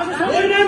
আপনারা